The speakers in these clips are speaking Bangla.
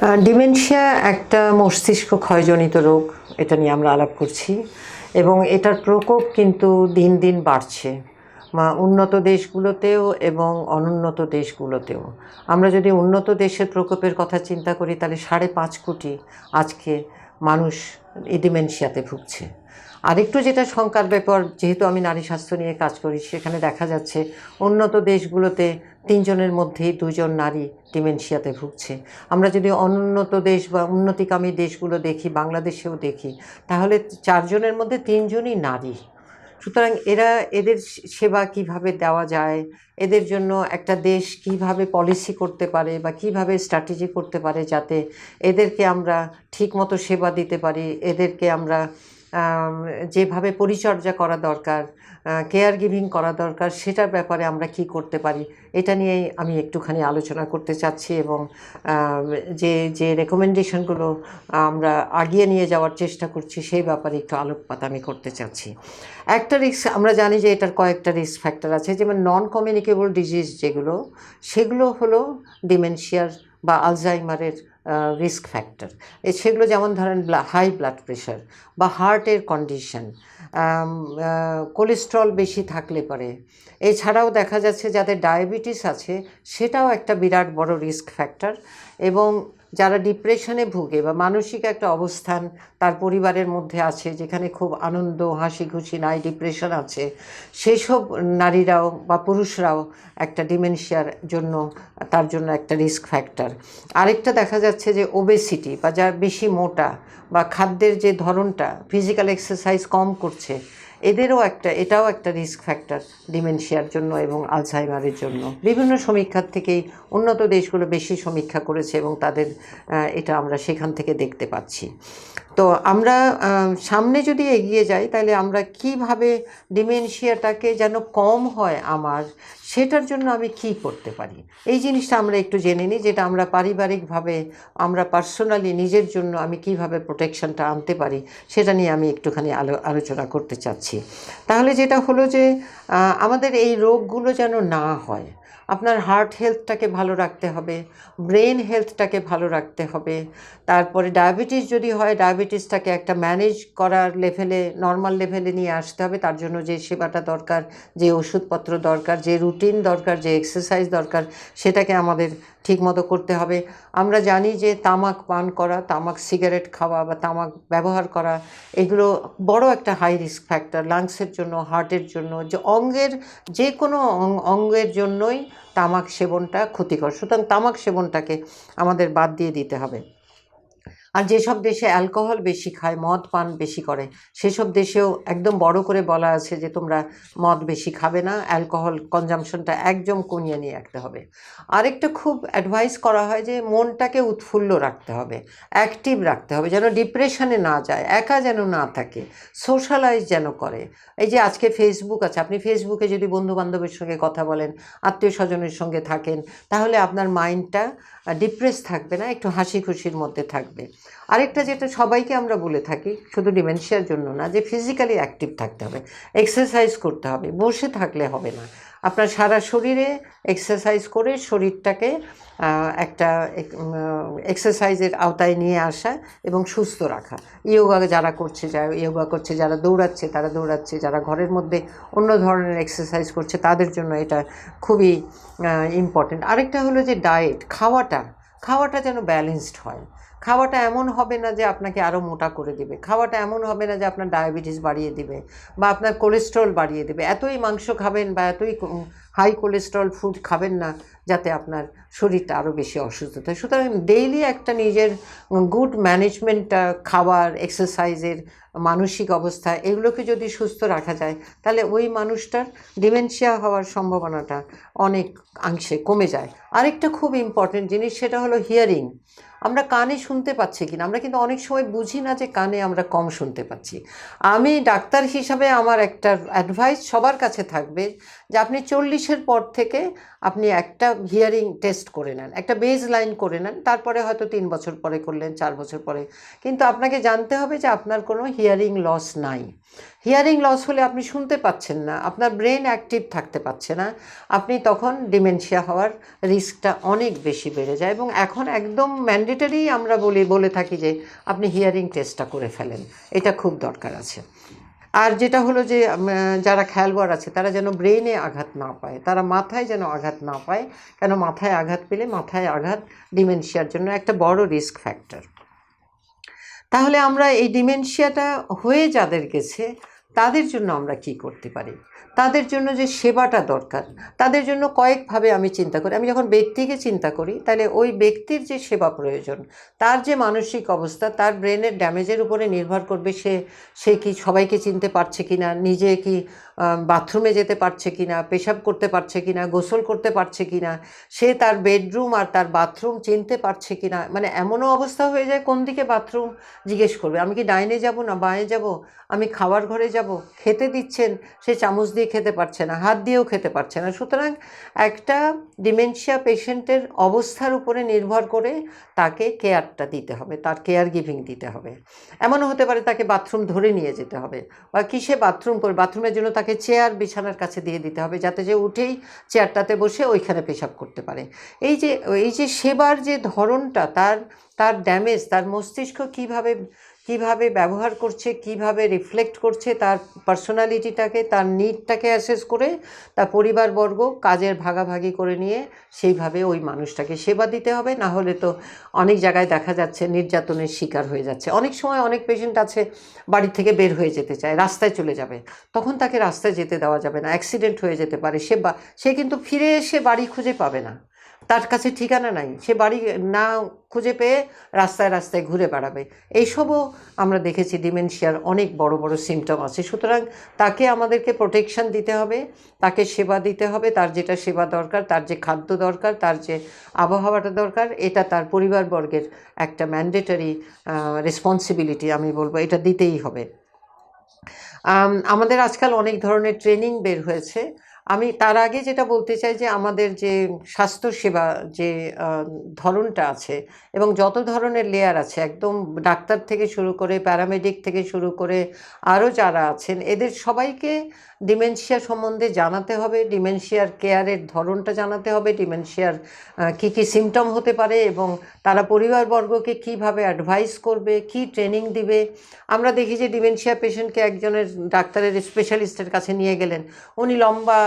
ডিমেনশিয়া একটা মস্তিষ্ক ক্ষয়জনিত রোগ, এটা নিয়ে আমরা আলাপ করছি। এবং এটার প্রকোপ কিন্তু দিন দিন বাড়ছে। উন্নত দেশগুলোতেও এবং অনুন্নত দেশগুলোতেও। আমরা যদি উন্নত দেশের প্রকোপের কথা চিন্তা করি, তাহলে সাড়ে পাঁচ কোটি আজকে মানুষ এই ডিমেনশিয়াতে ভুগছে। আরেকটু যেটা শঙ্কার ব্যাপার যেহেতু আমি নারী স্বাস্থ্য নিয়ে কাজ করি সেখানে দেখা যাচ্ছে উন্নত দেশগুলোতে তিনজনের মধ্যেই দুজন নারী ডিমেনশিয়াতে ভুগছে। আমরা যদি অনুন্নত দেশ বা উন্নতিকামী দেশগুলো দেখি বাংলাদেশেও দেখি তাহলে চারজনের মধ্যে তিনজনই নারী। সুতরাং এরা এদের সেবা কীভাবে দেওয়া যায় এদের জন্য একটা দেশ কীভাবে পলিসি করতে পারে বা কীভাবে স্ট্র্যাটেজি করতে পারে যাতে এদেরকে আমরা ঠিকমতো সেবা দিতে পারি এদেরকে আমরা আম, যেভাবে পরিচর্যা করা দরকার কেয়ার গিভিং করা দরকার, সেটার ব্যাপারে আমরা কি করতে পারি, এটা নিয়েই আমি একটুখানি আলোচনা করতে চাচ্ছি এবং যে যে রেকমেন্ডেশনগুলো আমরা আগিয়ে নিয়ে যাওয়ার চেষ্টা করছি, সেই ব্যাপারে একটু আলোকপাত আমি করতে চাচ্ছি। একটা রিস্ক আমরা জানি যে এটার কয়েকটা রিস্ক ফ্যাক্টর আছে, যেমন নন কমিউনিকেবল ডিজিজ যেগুলো, সেগুলো হলো ডিমেনশিয়ার বা আলজাইমারের রিস্ক ফ্যাক্টর সেগুলো যেমন ধরেন হাই ব্লাড প্রেশার বা হার্টের কন্ডিশন কোলেস্ট্রল বেশি থাকলে পরে। এছাড়াও দেখা যাচ্ছে যাদের ডায়াবেটিস আছে, সেটাও একটা বিরাট বড় রিস্ক ফ্যাক্টর এবং যারা ডিপ্রেশনে ভুগে বা মানসিক একটা অবস্থান তার পরিবারের মধ্যে আছে, যেখানে খুব আনন্দ হাসি খুশি নাই ডিপ্রেশন আছে, সেসব নারীরাও বা পুরুষরাও একটা ডিমেনশিয়ার জন্য, তার জন্য একটা রিস্ক ফ্যাক্টর আরেকটা দেখা যাচ্ছে যে ওবেসিটি বা যার বেশি মোটা বা খাদ্যের যে ধরনটা ফিজিক্যাল এক্সারসাইজ কম করছে এদেরও একটা, এটাও একটা রিস্ক ফ্যাক্টর ডিমেনশিয়ার জন্য এবং আলঝাইমারের জন্য। বিভিন্ন সমীক্ষার থেকেই উন্নত দেশগুলো বেশি সমীক্ষা করেছে এবং তাদের এটা আমরা সেখান থেকে দেখতে পাচ্ছি। তো আমরা সামনে যদি এগিয়ে যাই, তাহলে আমরা কীভাবে ডিমেনশিয়াটাকে যেন কম হয় আমার, সেটার জন্য আমি কি করতে পারি? এই জিনিসটা আমরা একটু জেনে নিই, যেটা আমরা পারিবারিকভাবে, আমরা পার্সোনালি নিজের জন্য আমি কীভাবে প্রোটেকশনটা আনতে পারি, সেটা নিয়ে আমি একটুখানি আলো, আলোচনা করতে চাচ্ছি। তাহলে যেটা হলো যে আমাদের এই রোগগুলো যেন না হয় আপনার হার্ট হেলথটাকে ভালো রাখতে হবে ব্রেন হেলথটাকে ভালো রাখতে হবে। তারপরে ডায়াবেটিস যদি হয় ডায়াবেটিসটাকে একটা ম্যানেজ করার লেভেলে নর্মাল লেভেলে নিয়ে আসতে হবে। তার জন্য যে সেবাটা দরকার, যে ওষুধপত্র দরকার, যে রুটিন দরকার, যে এক্সারসাইজ দরকার, সেটাকে আমাদের ঠিকমতো করতে হবে। আমরা জানি যে তামাক পান করা, তামাক সিগারেট খাওয়া বা তামাক ব্যবহার করা, এগুলো বড় একটা হাই রিস্ক ফ্যাক্টর লাংসের জন্য হার্টের জন্য, যে অঙ্গের, যে কোনো অঙ্গের জন্যই তামাক সেবনটা ক্ষতিকর। সুতরাং তামাক সেবনটাকে আমাদের বাদ দিয়ে দিতে হবে। আর যেসব দেশে অ্যালকোহল বেশি খায়, মদ পান বেশি করে, সেসব দেশেও একদম বড় করে বলা আছে যে তোমরা মদ বেশি খাবে না অ্যালকোহল কনজামশনটা একদম কমিয়ে নিয়ে রাখতে হবে। আরেকটা খুব অ্যাডভাইস করা হয় যে মনটাকে উৎফুল্ল রাখতে হবে অ্যাক্টিভ রাখতে হবে, যেন ডিপ্রেশনে না যায়, একা যেন না থাকে সোশ্যালাইজ যেন করে। এই যে আজকে ফেসবুক আছে, আপনি ফেসবুকে যদি বন্ধু বান্ধবের সঙ্গে কথা বলেন আত্মীয় স্বজনের সঙ্গে থাকেন, তাহলে আপনার মাইন্ডটা ডিপ্রেস থাকবে না, একটু হাসি খুশির মধ্যে থাকবে। আরেকটা যেটা সবাইকে আমরা বলে থাকি, শুধু ডিমেনশিয়ার জন্য না, যে ফিজিক্যালি অ্যাক্টিভ থাকতে হবে এক্সারসাইজ করতে হবে, বসে থাকলে হবে না। আপনার সারা শরীরে এক্সারসাইজ করে শরীরটাকে একটা এক্সারসাইজের আওতায় নিয়ে আসা এবং সুস্থ রাখা। ইয়োগা যারা করছে যারা ইয়োগা করছে, যারা দৌড়াচ্ছে, তারা দৌড়াচ্ছে, যারা ঘরের মধ্যে অন্য ধরনের এক্সারসাইজ করছে, তাদের জন্য এটা খুবই ইম্পর্টেন্ট আরেকটা হলো যে ডায়েট খাওয়াটা খাওয়াটা যেন ব্যালেন্সড হয়। খাওয়াটা এমন হবে না যে আপনাকে আরও মোটা করে দিবে। খাওয়াটা এমন হবে না যে আপনার ডায়াবেটিস বাড়িয়ে দিবে বা আপনার কোলেস্ট্রল বাড়িয়ে দেবে। এতই মাংস খাবেন বা এতই হাই কোলেস্ট্রল ফুড খাবেন না যাতে আপনার শরীরটা আরও বেশি অসুস্থ হয় সুতরাং ডেইলি একটা নিজের গুড ম্যানেজমেন্টটা খাবার এক্সারসাইজের মানসিক অবস্থা এগুলোকে যদি সুস্থ রাখা যায়, তাহলে ওই মানুষটার ডিমেনশিয়া হওয়ার সম্ভাবনাটা অনেক অংশে কমে যায়। আরেকটা খুব ইম্পর্টেন্ট জিনিস সেটা হলো হিয়ারিং আমরা কানে শুনতে পাচ্ছি কিনা, আমরা কিন্তু অনেক সময় বুঝি না যে কানে আমরা কম শুনতে পাচ্ছি। আমি ডাক্তার হিসাবে আমার একটা অ্যাডভাইস সবার কাছে থাকবে যে আপনি চল্লিশের পর থেকে আপনি একটা হিয়ারিং টেস্ট করে নেন, একটা বেজ লাইন করে নেন, তারপরে হয়তো তিন বছর পরে করলেন, চার বছর পরে। কিন্তু আপনাকে জানতে হবে যে আপনার কোনো হিয়ারিং লস নাই। হিয়ারিং লস হলে আপনি শুনতে পাচ্ছেন না, আপনার ব্রেন অ্যাক্টিভ থাকতে পারছে না, আপনি তখন ডিমেনশিয়া হওয়ার রিস্কটা অনেক বেশি বেড়ে যায় এবং এখন একদম ম্যান্ডে ম্যান্ডেটারি আমরা বলি, বলে থাকি যে আপনি হিয়ারিং টেস্টটা করে ফেলেন, এটা খুব দরকার আছে। আর যেটা হলো যে যারা খেলোয়াড় আছে, তারা যেন ব্রেনে আঘাত না পায়। তারা মাথায় যেন আঘাত না পায়। কেন মাথায় আঘাত পেলে মাথায় আঘাত ডিমেনশিয়ার জন্য একটা বড় রিস্ক ফ্যাক্টর। তাহলে আমরা এই ডিমেনশিয়াটা হয়ে যাদের গেছে, তাদের জন্য আমরা কি করতে পারি? তাদের জন্য যে সেবাটা দরকার, তাদের জন্য কয়েকভাবে আমি চিন্তা করি। আমি যখন ব্যক্তিকে চিন্তা করি, তাহলে ওই ব্যক্তির যে সেবা প্রয়োজন, তার যে মানসিক অবস্থা, তার ব্রেনের ড্যামেজের উপরে নির্ভর করবে সে সে কি সবাইকে চিনতে পারছে কি না নিজে কি বাথরুমে যেতে পারছে কি না পেশাব করতে পারছে কি না গোসল করতে পারছে কি না সে তার বেডরুম আর তার বাথরুম চিনতে পারছে কি না মানে এমনও অবস্থা হয়ে যায় কোন দিকে বাথরুম জিজ্ঞেস করবে। আমি কি ডাইনে যাব না বাঁয়ে যাব? আমি খাওয়ার ঘরে যাব? খেতে দিচ্ছেন, সে চামচ দিয়ে খেতে পারছে না, হাত দিয়েও খেতে পারছে না। সুতরাং একটা ডিমেনশিয়া পেশেন্টের অবস্থার উপরে নির্ভর করে তাকে কেয়ারটা দিতে হবে, তার কেয়ার গিভিং দিতে হবে। এমনও হতে পারে তাকে বাথরুম ধরে নিয়ে যেতে হবে বা কিসে বাথরুম করে বাথরুমের জন্য তাকে চেয়ার বিছানার কাছে দিয়ে দিতে হবে যাতে যে উঠেই চেয়ারটাতে বসে ওইখানে পেশাব করতে পারে। এই যে এই যে সেবার যে ধরনটা, তার তার ড্যামেজ তার মস্তিষ্ক কীভাবে কীভাবে ব্যবহার করছে, কীভাবে রিফ্লেক্ট করছে তার পার্সোনালিটিটাকে তার নিডটাকে অ্যাসেস করে তার পরিবারবর্গ কাজের ভাগাভাগি করে নিয়ে সেইভাবে ওই মানুষটাকে সেবা দিতে হবে। না হলে তো অনেক জায়গায় দেখা যাচ্ছে নির্যাতনের শিকার হয়ে যাচ্ছে। অনেক সময় অনেক পেশেন্ট আছে, বাড়ি থেকে বের হয়ে যেতে চায়, রাস্তায় চলে যাবে। তখন তাকে রাস্তায় যেতে দেওয়া যাবে না অ্যাক্সিডেন্ট হয়ে যেতে পারে, সে বা, সে কিন্তু ফিরে এসে বাড়ি খুঁজে পাবে না। তার কাছে ঠিকানা নাই। সে বাড়ি না খুঁজে পেয়ে রাস্তায় রাস্তায় ঘুরে বেড়াবে। এইসবও আমরা দেখেছি, ডিমেনশিয়ার অনেক বড় বড় সিমটম আছে। সুতরাং তাকে আমাদেরকে প্রোটেকশন দিতে হবে, তাকে সেবা দিতে হবে, তার যেটা সেবা দরকার, তার যে খাদ্য দরকার, তার যে আবহাওয়াটা দরকার, এটা তার পরিবারবর্গের একটা ম্যান্ডেটারি রেসপন্সিবিলিটি আমি বলব, এটা দিতেই হবে। আমাদের আজকাল অনেক ধরনের ট্রেনিং বের হয়েছে। আমি তার আগে যেটা বলতে চাই যে আমাদের যে স্বাস্থ্যসেবা যে ধরনটা আছে এবং যত ধরনের লেয়ার আছে, একদম ডাক্তার থেকে শুরু করে প্যারামেডিক থেকে শুরু করে আরও যারা আছেন, এদের সবাইকে ডিমেনশিয়া সম্বন্ধে জানাতে হবে ডিমেনশিয়ার কেয়ারের ধরনটা জানাতে হবে ডিমেনশিয়ার কী কী সিমটম হতে পারে এবং তারা পরিবারবর্গকে কীভাবে অ্যাডভাইস করবে, কি ট্রেনিং দিবে। আমরা দেখি যে ডিমেনশিয়া পেশেন্টকে একজনের ডাক্তারের স্পেশালিস্টের কাছে নিয়ে গেলেন, উনি লম্বা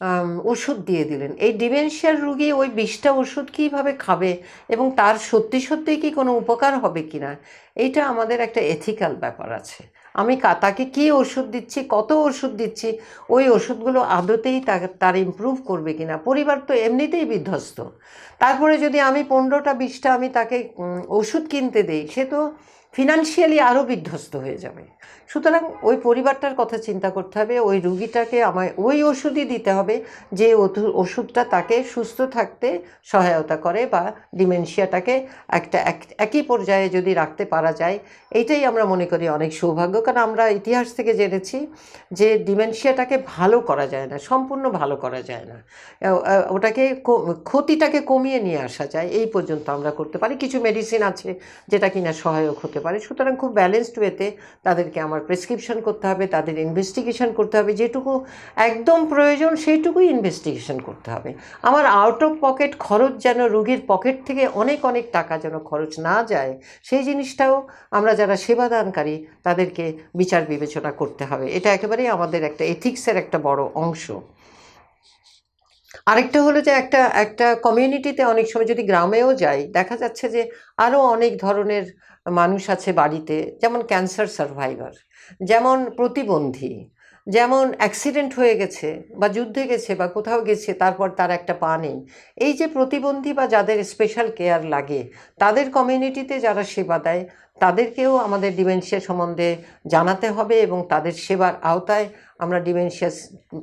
আম, ওষুধ দিয়ে দিলেন। এই ডিমেনশিয়ার রুগী ওই বিষটা ওষুধ কীভাবে খাবে এবং তার সত্যি সত্যিই কি কোনো উপকার হবে কি না এইটা আমাদের একটা এথিক্যাল ব্যাপার আছে। আমি তাকে কী ওষুধ দিচ্ছি কত ওষুধ দিচ্ছি ওই ওষুধগুলো আদতেই তার ইমপ্রুভ করবে কি না পরিবার তো এমনিতেই বিধ্বস্ত। তারপরে যদি আমি পনেরোটা বিশটা আমি তাকে ওষুধ কিনতে দেই সে তো ফিনান্সিয়ালি আরও বিধ্বস্ত হয়ে যাবে। সুতরাং ওই পরিবারটার কথা চিন্তা করতে হবে, ওই রুগীটাকে আমায়, ওই ওষুধই দিতে হবে যে ওষুধটা তাকে সুস্থ থাকতে সহায়তা করে বা ডিমেনশিয়াটাকে একটা এক- একই পর্যায়ে যদি রাখতে পারা যায়। এইটাই আমরা মনে করি অনেক সৌভাগ্য, কারণ আমরা ইতিহাস থেকে জেনেছি যে ডিমেনশিয়াটাকে ভালো করা যায় না, সম্পূর্ণ ভালো করা যায় না। ওটাকে ক্ষতিটাকে কমিয়ে নিয়ে আসা যায়, এই পর্যন্ত আমরা করতে পারি। কিছু মেডিসিন আছে যেটা কিনা সহায়ক হতে পারে। সুতরাং খুব ব্যালেন্সড ওয়েতে তাদেরকে আমার প্রেসক্রিপশন করতে হবে, তাদের ইনভেস্টিগেশন করতে হবে, যেটুকু একদম প্রয়োজন সেইটুকুই ইনভেস্টিগেশন করতে হবে। আমার আউট অফ পকেট খরচ যেন রুগীর পকেট থেকে অনেক অনেক টাকা যেন খরচ না যায়, সেই জিনিসটাও আমরা যারা সেবাদানকারী, তাদেরকে বিচার বিবেচনা করতে হবে। এটা একেবারেই আমাদের একটা এথিক্সের একটা বড় অংশ। আরেকটা হলো যে একটা একটা কমিউনিটিতে অনেক সময় যদি গ্রামেও যাই, দেখা যাচ্ছে যে আরও অনেক ধরনের মানুষ আছে বাড়িতে, যেমন ক্যান্সার সার্ভাইভার যেমন প্রতিবন্ধী, যেমন অ্যাক্সিডেন্ট হয়ে গেছে বা যুদ্ধে গেছে বা কোথাও গেছে, তারপর তার একটা পা নেই। এই যে প্রতিবন্ধী বা যাদের স্পেশাল কেয়ার লাগে, তাদের কমিউনিটিতে যারা সেবা দেয় তাদেরকেও আমাদের ডিমেনশিয়া সম্বন্ধে জানাতে হবে এবং তাদের সেবার আওতায় আমরা ডিমেনশিয়া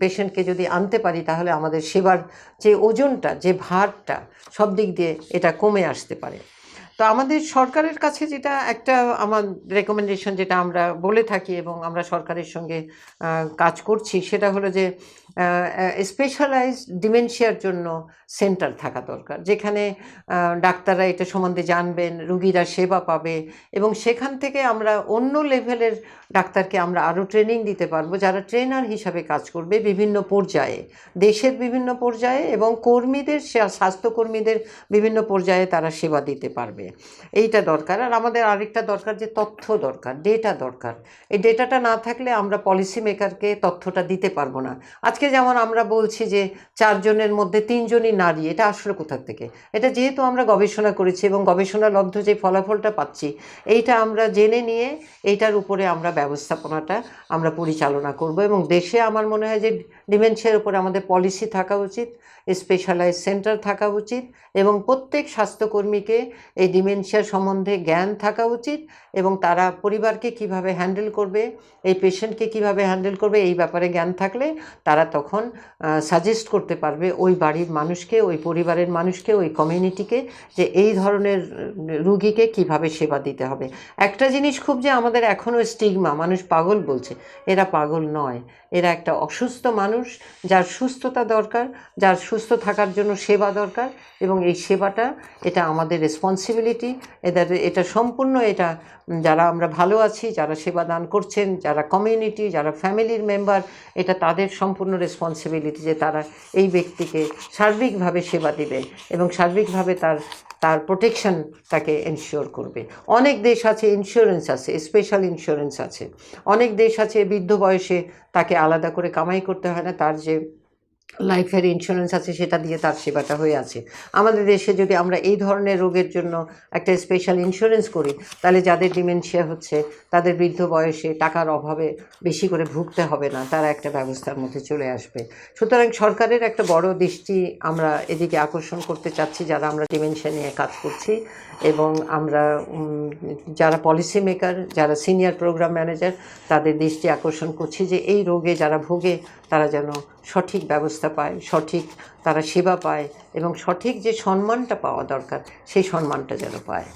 পেশেন্টকে যদি আনতে পারি, তাহলে আমাদের সেবার যে ওজনটা, যে ভারটা, সব দিক দিয়ে এটা কমে আসতে পারে। তো আমাদের সরকারের কাছে যেটা একটা আমার রেকমেন্ডেশন যেটা আমরা বলে থাকি এবং আমরা সরকারের সঙ্গে কাজ করছি, সেটা হলো যে স্পেশালাইজ ডিমেনশিয়ার জন্য সেন্টার থাকা দরকার। যেখানে ডাক্তাররা এটা সম্বন্ধে জানবেন, রুগীরা সেবা পাবে এবং সেখান থেকে আমরা অন্য লেভেলের ডাক্তারকে আমরা আরও ট্রেনিং দিতে পারব, যারা ট্রেনার হিসাবে কাজ করবে বিভিন্ন পর্যায়ে। দেশের বিভিন্ন পর্যায়ে এবং কর্মীদের, স্বাস্থ্যকর্মীদের বিভিন্ন পর্যায়ে তারা সেবা দিতে পারবে। এইটা দরকার। আর আমাদের আরেকটা দরকার যে তথ্য দরকার ডেটা দরকার। এই ডেটাটা না থাকলে আমরা পলিসি মেকারকে তথ্যটা দিতে পারব না। আজকে যেমন আমরা বলছি যে চারজনের মধ্যে তিনজনই নারী, এটা আসলে কোথার থেকে? এটা যেহেতু আমরা গবেষণা করেছি এবং গবেষণালব্ধ যে ফলাফলটা পাচ্ছি, এইটা আমরা জেনে নিয়ে এইটার উপরে আমরা ব্যবস্থাপনাটা আমরা পরিচালনা করব এবং দেশে আমার মনে হয় যে ডিমেনশিয়ার উপরে আমাদের পলিসি থাকা উচিত স্পেশালাইজ সেন্টার থাকা উচিত এবং প্রত্যেক স্বাস্থ্যকর্মীকে এই ডিমেনশিয়া সম্বন্ধে জ্ঞান থাকা উচিত এবং তারা পরিবারকে কীভাবে হ্যান্ডেল করবে, এই পেশেন্টকে কীভাবে হ্যান্ডেল করবে এই ব্যাপারে জ্ঞান থাকলে তারা তখন সাজেস্ট করতে পারবে ওই বাড়ির মানুষকে, ওই পরিবারের মানুষকে, ওই কমিউনিটিকে যে এই ধরনের রুগীকে কীভাবে সেবা দিতে হবে। একটা জিনিস খুব যে আমাদের এখনও স্টিগমা, মানুষ পাগল বলছে, এরা পাগল নয়। এরা একটা অসুস্থ মানুষ, যার সুস্থতা দরকার, যার সুস্থ থাকার জন্য সেবা দরকার এবং এই সেবাটা, এটা আমাদের রেসপন্সিবিলিটি এদের এটা সম্পূর্ণ এটা, যারা আমরা ভালো আছি, যারা সেবা দান করছেন, যারা কমিউনিটি যারা ফ্যামিলির মেম্বার এটা তাদের সম্পূর্ণ রেসপন্সিবিলিটি যে তারা এই ব্যক্তিকে সার্বিকভাবে সেবা দিবে এবং সার্বিকভাবে তার তার প্রোটেকশন তাকে এনশিওর করবে। অনেক দেশ আছে ইন্স্যুরেন্স আছে স্পেশাল ইন্স্যুরেন্স আছে। অনেক দেশ আছে, বৃদ্ধ বয়সে তাকে আলাদা করে কামাই করতে হয় না, তার যে লাইফের ইন্স্যুরেন্স আছে, সেটা দিয়ে তার সেবাটা হয়ে আছে। আমাদের দেশে যদি আমরা এই ধরনের রোগের জন্য একটা স্পেশাল ইন্স্যুরেন্স করি, তাহলে যাদের ডিমেনশিয়া হচ্ছে, তাদের বৃদ্ধ বয়সে টাকার অভাবে বেশি করে ভুগতে হবে না, তারা একটা ব্যবস্থার মধ্যে চলে আসবে। সুতরাং সরকারের একটা বড় দৃষ্টি আমরা এদিকে আকর্ষণ করতে চাচ্ছি, যারা আমরা ডিমেনশিয়া নিয়ে কাজ করছি এবং আমরা যারা পলিসি মেকার যারা সিনিয়র প্রোগ্রাম ম্যানেজার তাদের দৃষ্টি আকর্ষণ করছি যে এই রোগে যারা ভোগে, তারা যেন সঠিক ব্যবস্থা পায়, সঠিক তারা সেবা পায় এবং সঠিক যে সম্মানটা পাওয়া দরকার, সেই সম্মানটা যেন পায়।